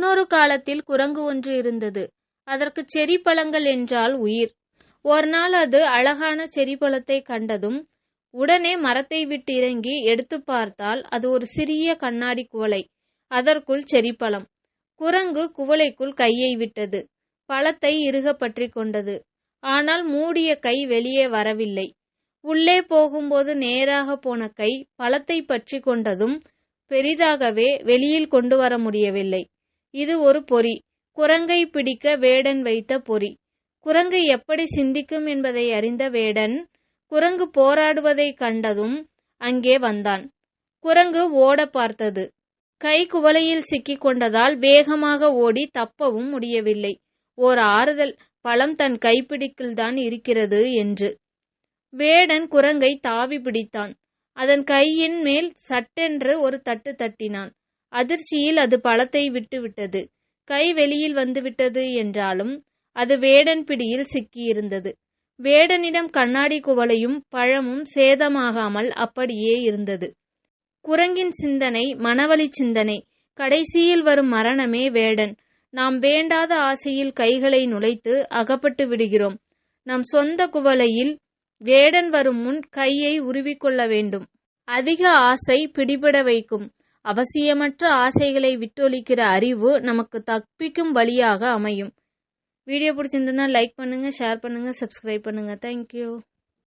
முன்னொரு காலத்தில் குரங்கு ஒன்று இருந்தது. அதற்கு செரி பழங்கள் என்றால் உயிர். ஒரு நாள் அது அழகான செரி பழத்தை கண்டதும் உடனே மரத்தை விட்டு இறங்கி எடுத்து பார்த்தால் அது ஒரு சிறிய கண்ணாடி குவளை அதற்குள் செரிப்பழம். குரங்கு குவளைக்குள் கையை விட்டது. பழத்தை இறுக பற்றி கொண்டது. ஆனால் மூடிய கை வெளியே வரவில்லை. உள்ளே போகும்போது நேராக போன கை பழத்தை பற்றி கொண்டதும் பெரிதாகவே வெளியில் கொண்டு வர முடியவில்லை. இது ஒரு பொறி. குரங்கை பிடிக்க வேடன் வைத்த பொறி. குரங்கு எப்படி சிந்திக்கும் என்பதை அறிந்த வேடன் குரங்கு போராடுவதை கண்டதும் அங்கே வந்தான். குரங்கு ஓட பார்த்தது. கை குவளையில் சிக்கிக் கொண்டதால் வேகமாக ஓடி தப்பவும் முடியவில்லை. ஓர் ஆறுதல் பழம் தன் கைப்பிடிக்கில்தான் இருக்கிறது என்று. வேடன் குரங்கை தாவி பிடித்தான். அதன் கையின் மேல் சட்டென்று ஒரு தட்டு தட்டினான். அதிர்ச்சியில் அது பழத்தை விட்டுவிட்டது. கை வெளியில் வந்துவிட்டது என்றாலும் அது வேடன் பிடியில் சிக்கியிருந்தது. வேடனிடம் கண்ணாடி குவளையும் பழமும் சேதமாகாமல் அப்படியே இருந்தது. குரங்கின் சிந்தனை மனவழி சிந்தனை கடைசியில் வரும் மரணமே வேடன். நாம் வேண்டாத ஆசையில் கைகளை நுழைத்து அகப்பட்டு விடுகிறோம். நம் சொந்த குவளையில் வேடன் வரும் முன் கையை உருவிக்கொள்ள வேண்டும். அதிக ஆசை பிடிபட வைக்கும். அவசியமற்ற ஆசைகளை விட்டொழிக்கிற அறிவு நமக்கு தப்பிக்கும் வழியாக அமையும். வீடியோ பிடிச்சிருந்ததுன்னா லைக் பண்ணுங்கள் ஷேர் பண்ணுங்கள் சப்ஸ்கிரைப் பண்ணுங்கள் தேங்க்யூ